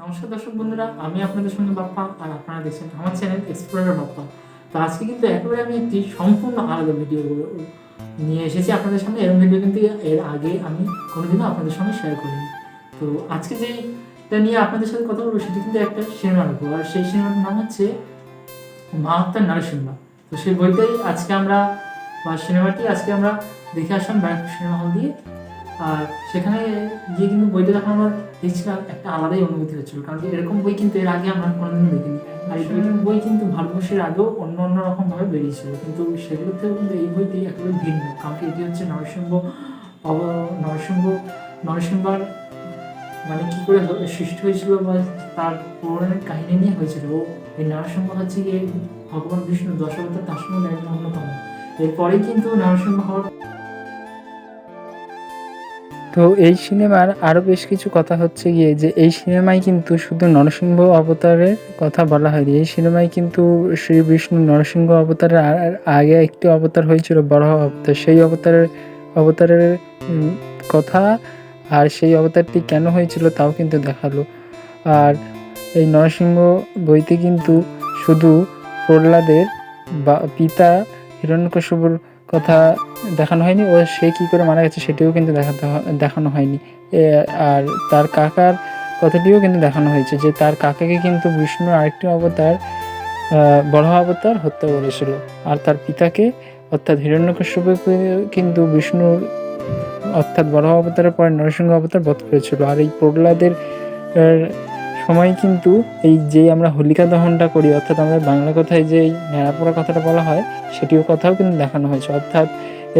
নমস্কার দর্শক বন্ধুরা, আমি আপনাদের সঙ্গে বাপ্পা আর আপনারা দেখছেন আমার চ্যানেল এক্সপ্লোরার বাপ্পা। তো আজকে কিন্তু একেবারে আমি একটি সম্পূর্ণ আলাদা ভিডিও নিয়ে এসেছি আপনাদের সামনে। এরকম ভিডিও কিন্তু এর আগে আমি কোনোদিনও আপনাদের সঙ্গে শেয়ার করিনি। তো আজকে যেটা নিয়ে আপনাদের সাথে কথা বলব সেটি কিন্তু একটা সিনেমার উপর। আর সেই সিনেমার নাম হচ্ছে মাহাত্মার নরসিংহা। তো সেই বইটাই আজকে আমরা, বা সিনেমাটি আজকে আমরা দেখে আসলাম ব্যারাকপুর সিনেমা হল দিয়ে। আর সেখানে গিয়ে কিন্তু বইটা যখন আমার দেখছিলাম একটা আলাদাই অনুভূতি হচ্ছিল। কারণ কি এরকম বই কিন্তু এর আগে আমরা কোনোদিন দেখিনি। আর এই দুইটি বই কিন্তু ভারতবর্ষের আগেও অন্য অন্য রকম ভাবে বেরিয়েছিল। কিন্তু সেগুলোতেও কিন্তু এই বইটি একেবারে ভিন্ন। কারণ কি এটি হচ্ছে নরসিংহ অব নরসিংহ নরসিংহার মানে কি করে সৃষ্টি হয়েছিল বা তার পৌরাণিক কাহিনী নিয়ে হয়েছিল। ও এই নরসিংহ হচ্ছে গিয়ে ভগবান বিষ্ণু দশরথের তার সঙ্গে একজন অন্যতম। এরপরেই কিন্তু নরসিংহ হওয়ার তো এই সিনেমার আরও বেশ কিছু কথা হচ্ছে গিয়ে যে এই সিনেমায় কিন্তু শুধু নরসিংহ অবতারের কথা বলা হয়নি। এই সিনেমায় কিন্তু শ্রী বিষ্ণু নরসিংহ অবতারের আগে একটি অবতার হয়েছিল বড় অবতার। সেই অবতারের অবতারের কথা আর সেই অবতারটি কেন হয়েছিল তাও কিন্তু দেখাল। আর এই নরসিংহ বইতে কিন্তু শুধু প্রহ্লাদের বা, পিতা হিরণ্যকশ্যপুর কথা দেখানো হয়নি, ও সে কি করে মারা গেছে সেটিও কিন্তু দেখাতে দেখানো হয়নি। আর তার কাকার কথাটিও কিন্তু দেখানো হয়েছে যে তার কাকাকে কিন্তু বিষ্ণুর আরেকটি অবতার বড় অবতার হত্যা করেছিল। আর তার পিতাকে, অর্থাৎ হিরণ্যকশ্যপকে কিন্তু বিষ্ণুর, অর্থাৎ বড় অবতারের পরে নরসিংহ অবতার বধ করেছিল। আর এই প্রহ্লাদের সময় কিন্তু এই যে আমরা হোলিকা দহনটা করি, অর্থাৎ আমাদের বাংলা কথায় যে এই কথাটা বলা হয়, সেটিও কথাও কিন্তু দেখানো হয়েছে। অর্থাৎ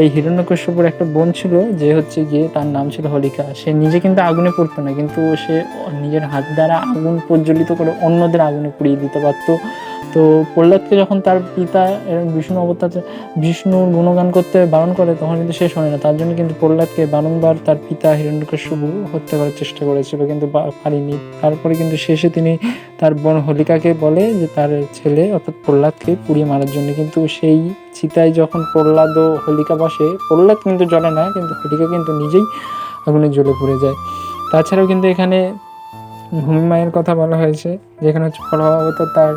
এই হিরণ্যকশ্যপুর একটা বোন ছিল, যে হচ্ছে গিয়ে তার নাম ছিল হোলিকা। সে নিজে কিন্তু আগুনে পড়তো না, কিন্তু সে নিজের হাত দ্বারা আগুন প্রজ্বলিত করে অন্যদের আগুনে পুড়িয়ে দিতে। পারতো তো প্রহ্লাদকে যখন তার পিতা এরম বিষ্ণু অবতার, বিষ্ণুর গুণগান করতে বারণ করে, তখন কিন্তু সে শোনে না। তার জন্য কিন্তু প্রহ্লাদকে বারংবার তার পিতা হিরণ্যকশ্যপু হত্যা করার চেষ্টা করেছিল, কিন্তু পারেনি। তারপরে কিন্তু শেষে তিনি তার বোন হোলিকাকে বলে যে তার ছেলে, অর্থাৎ প্রহ্লাদকে পুড়িয়ে মারার জন্য। কিন্তু সেই চিতায় যখন প্রহ্লাদ ও হোলিকা বসে, প্রহ্লাদ কিন্তু জ্বলে না, কিন্তু হোলিকা কিন্তু নিজেই আগুনে জ্বলে পুড়ে যায়। তাছাড়াও কিন্তু এখানে ভূমি মায়ের কথা বলা হয়েছে, যেখানে হচ্ছে প্রভাবত তার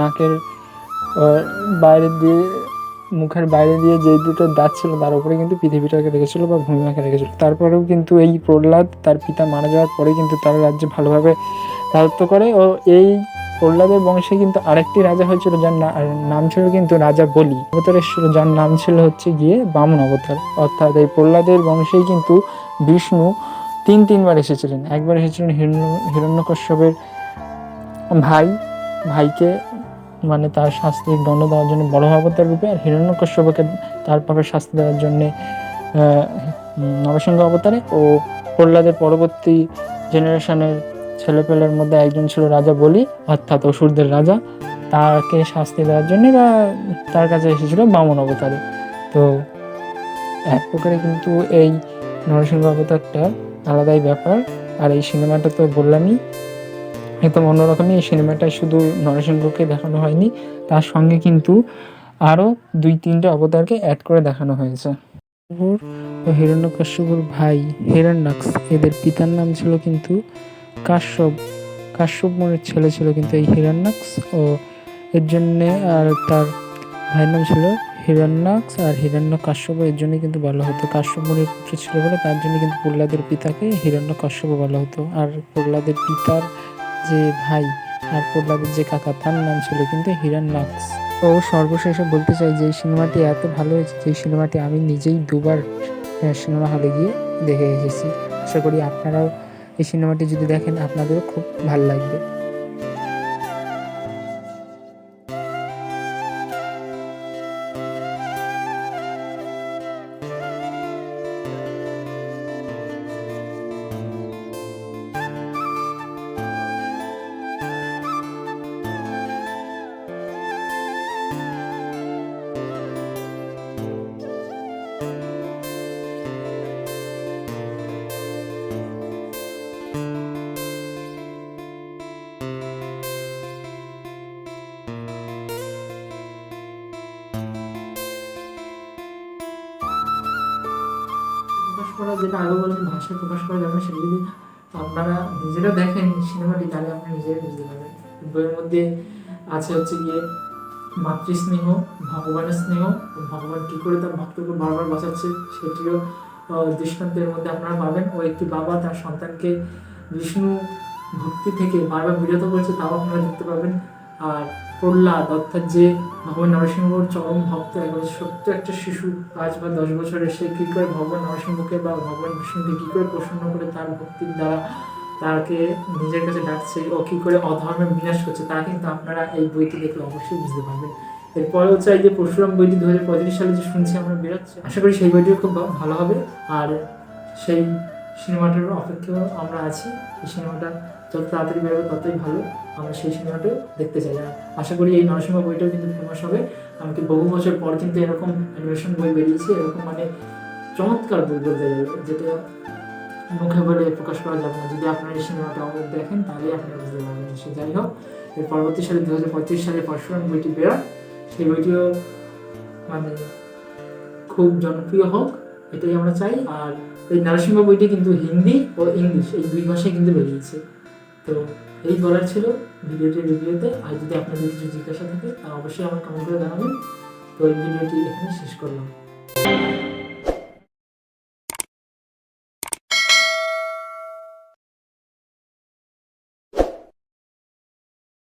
নাকের বাইরে দিয়ে, মুখের বাইরে দিয়ে যে দুটো দাঁত ছিল তার উপরে কিন্তু পৃথিবীটাকে রেখেছিল বা ভূমিমাকে রেখেছিল। তারপরেও কিন্তু এই প্রহ্লাদ তার পিতা মারা যাওয়ার পরে কিন্তু তার রাজ্যে ভালোভাবে রাজত্ব করে ও এই প্রহ্লাদের বংশে কিন্তু আরেকটি রাজা হয়েছিল যার নাম ছিল কিন্তু রাজা বলি। অবতারের ছিল যার নাম ছিল হচ্ছে গিয়ে বামন অবতার। অর্থাৎ এই প্রহ্লাদের বংশেই কিন্তু বিষ্ণু তিন, তিনবার এসেছিলেন। একবার এসেছিলেন হিরণ্য, হিরণ্যকশ্যপের ভাই, ভাইকে মানে তার শাস্তির দণ্ড দেওয়ার জন্য বড় অবতার রূপে আর হিরণ্যকশ্যপকে তার পাপের শাস্তি দেওয়ার জন্যে নরসিংহ অবতারে ও প্রহ্লাদের পরবর্তী জেনারেশনের ছেলেপেলের মধ্যে একজন ছিল রাজা বলি, অর্থাৎ অসুরদের রাজা। তাকে শাস্তি দেওয়ার জন্যে বা তার কাছে এসেছিল বামন অবতারে। তো এক প্রকারে কিন্তু এই নরসিংহ অবতারটা আলাদাই ব্যাপার। আর এই সিনেমাটা তো বললামই একদম অন্যরকমই এই সিনেমাটায় শুধু নরসিংহকে দেখানো হয়নি, তার সঙ্গে কিন্তু আরও দুই তিনটে অবতারকে অ্যাড করে দেখানো হয়েছে। ও হিরণ্যকশ্যপুর ভাই হিরণ্যাক্স এদের পিতার নাম ছিল কিন্তু কাশ্যপ কাশ্যপ মনের ছেলে ছিল কিন্তু এই হিরণ্যাক্স ও এর জন্যে আর তার ভাইয়ের নাম ছিল হিরণ্যাক্স আর হিরণ্য কাশ্যপ এর জন্য কিন্তু বলা হতো। কাশ্যপ মনের পুত্র ছিল বলে তার জন্য কিন্তু প্রহ্লাদের পিতাকে হিরণ্য কাশ্যপ বলা হতো। আর প্রহ্লাদের পিতার যে ভাই, আর প্রহ্লাদের যে কাকা, তার নাম ছিল কিন্তু হিরণ্যাক্স ও সর্বশেষে বলতে চাই যে সিনেমাটি এত ভালো হয়েছে যে সিনেমাটি আমি নিজেই দুবার সিনেমা হলে গিয়ে দেখে এসেছি। আশা করি আপনারাও এই সিনেমাটি যদি দেখেন, আপনাদেরও খুব ভালো লাগবে। করা যেটা আগে বলেন ভাষায় প্রকাশ করা যাবে সেটা যদি আপনারা নিজেরা দেখেন সিনেমাটি তাহলে আপনি নিজেরাই বুঝতে পারবেন। বইয়ের মধ্যে আছে হচ্ছে গিয়ে মাতৃস্নেহ, ভগবানের স্নেহ ভগবান কী করে তার ভক্তকে বারবার বাঁচাচ্ছে সেটিও দৃষ্টান্তের মধ্যে আপনারা পাবেন। ও একটি বাবা, তার সন্তানকে বিষ্ণু ভক্তি থেকে বারবার বিরত করেছে, তাও আপনারা দেখতে পাবেন। আর প্রহ্লাদ, অর্থাৎ যে ভগবান নরসিংহর চরম ভক্ত একবার সত্য একটা শিশু, পাঁচ বা দশ বছরের সে কী করে ভগবান নরসিংহকে বা ভগবান বিষ্ণুকে কী করে প্রসন্ন করে তার ভক্তির দ্বারা তাকে নিজের কাছে ডাকছে ও কী করে অধর্মের বিনাশ করছে, তা কিন্তু আপনারা এই বইটি দেখলে অবশ্যই বুঝতে পারবেন। এরপরে হচ্ছে এই যে পরশুরাম বইটি দু হাজার পঁয়ত্রিশ সালে যে শুনছি আমরা বেরোচ্ছে, আশা করি সেই বইটিও খুব ভালো হবে। আর সেই সিনেমাটার অপেক্ষাও আমরা আছি। এই সিনেমাটা যত তাড়াতাড়ি বেরোবে ততই ভালো। আমরা সেই সিনেমাটাও দেখতে চাই। আর আশা করি এই নরসিংহ বইটাও কিন্তু ফেমাস হবে। আমাকে বহু বছর পর কিন্তু এরকম অ্যানিমেশন বই বেরিয়েছে। এরকম মানে চমৎকার বই বলতে যেটা মুখে বলে প্রকাশ করা যাবে না। যদি আপনারা এই সিনেমাটা আমাদের দেখেন, তাহলে আপনারা বুঝতে পারবেন সে যাই হোক, এর পরবর্তী সালে দু হাজার পঁয়ত্রিশ সালে পরশুরাম বইটি বেরোয়। সেই বইটিও মানে খুব জনপ্রিয় হোক। এটাই আমরা চাই। আর এই নারসিংহ বইটি কিন্তু হিন্দি ও ইংলিশ, এই দুই ভাষায় কিন্তু বেরিয়েছে। তো এই বলার ছিল ভিডিওটি রিভিউতে আর যদি আপনাদের কিছু জিজ্ঞাসা থাকে, তা অবশ্যই আমার কমেন্ট করে জানাবেন। তো এই ভিডিওটি এখানে শেষ করলাম।